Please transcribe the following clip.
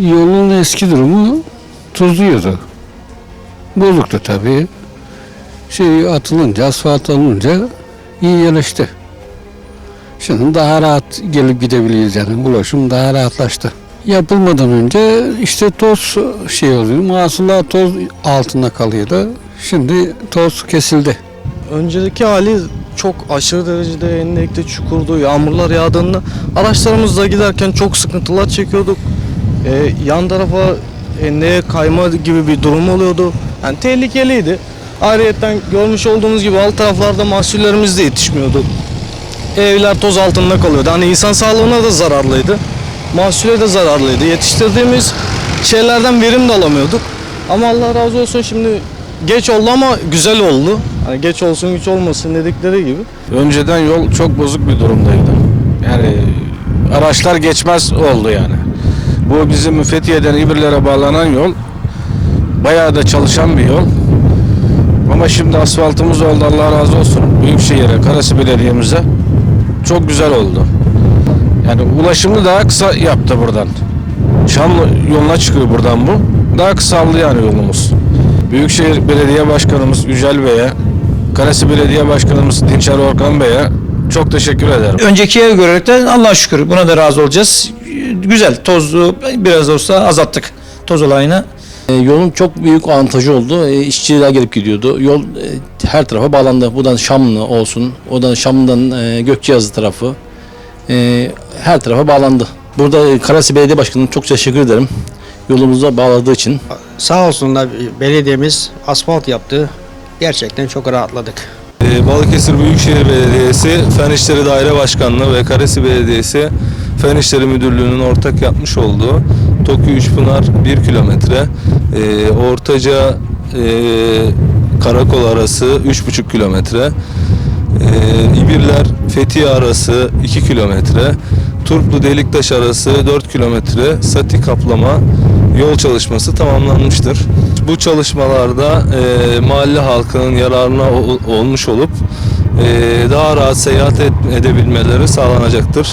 Yolun eski durumu tuzluyordu. Bozuktu tabii. Şey atılınca, asfalt alınca iyi yerleşti. Şimdi daha rahat gelip gidebiliyoruz yani. Ulaşım daha rahatlaştı. Yapılmadan önce işte toz şey oluyor. Mahsulat toz altında kalıyordu. Şimdi toz kesildi. Önceki hali çok aşırı derecede enlekte çukurdu. Yağmurlar yağdığında araçlarımızla giderken çok sıkıntılar çekiyorduk. Ee, yan tarafa enleğe kayma gibi bir durum oluyordu. Yani tehlikeliydi. Ayrıyeten görmüş olduğunuz gibi alt taraflarda mahsullerimiz de yetişmiyordu. Evler toz altında kalıyordu. Hani insan sağlığına da zararlıydı. Mahsule de zararlıydı. Yetiştirdiğimiz şeylerden verim de alamıyorduk. Ama Allah razı olsun şimdi geç oldu ama güzel oldu. Hani geç olsun güç olmasın dedikleri gibi. Önceden yol çok bozuk bir durumdaydı. Yani araçlar geçmez oldu yani. Bu bizim Fethiye'den İbirlere bağlanan yol bayağı da çalışan bir yol. Ama şimdi asfaltımız oldu Allah razı olsun. Büyükşehir'e, Karası Belediye'mize çok güzel oldu. Yani ulaşımı daha kısa yaptı buradan. Şamlı yoluna çıkıyor buradan bu. Daha kısaldı yani yolumuz. Büyükşehir Belediye Başkanımız Yücel Bey'e, Karası Belediye Başkanımız Dinçer Orkan Bey'e çok teşekkür ederim. Öncekiye göre de Allah'a şükür buna da razı olacağız. Güzel tozu biraz da olsa azalttık toz olayını. E, Yolun çok büyük avantajı oldu. E, İşçiler gelip gidiyordu. Yol e, her tarafa bağlandı. Buradan Şamlı olsun, oradan Şamlı'dan e, Gökçeazı tarafı e, her tarafa bağlandı. Burada e, Karasi Belediye Başkanı'na çok teşekkür ederim. Yolumuza bağladığı için. Sağ olsunlar belediyemiz asfalt yaptı. Gerçekten çok rahatladık. Ee, Balıkesir Büyükşehir Belediyesi, Fen İşleri Daire Başkanlığı ve Karesi Belediyesi Fen İşleri Müdürlüğü'nün ortak yapmış olduğu Tokyo Üçpınar 1 kilometre, e, Ortaca e, Karakol arası 3,5 kilometre, e, İbirler Fethiye arası 2 kilometre, Turplu Deliktaş arası 4 kilometre sati kaplama yol çalışması tamamlanmıştır. Bu çalışmalarda e, mahalle halkının yararına ol- olmuş olup e, daha rahat seyahat et- edebilmeleri sağlanacaktır.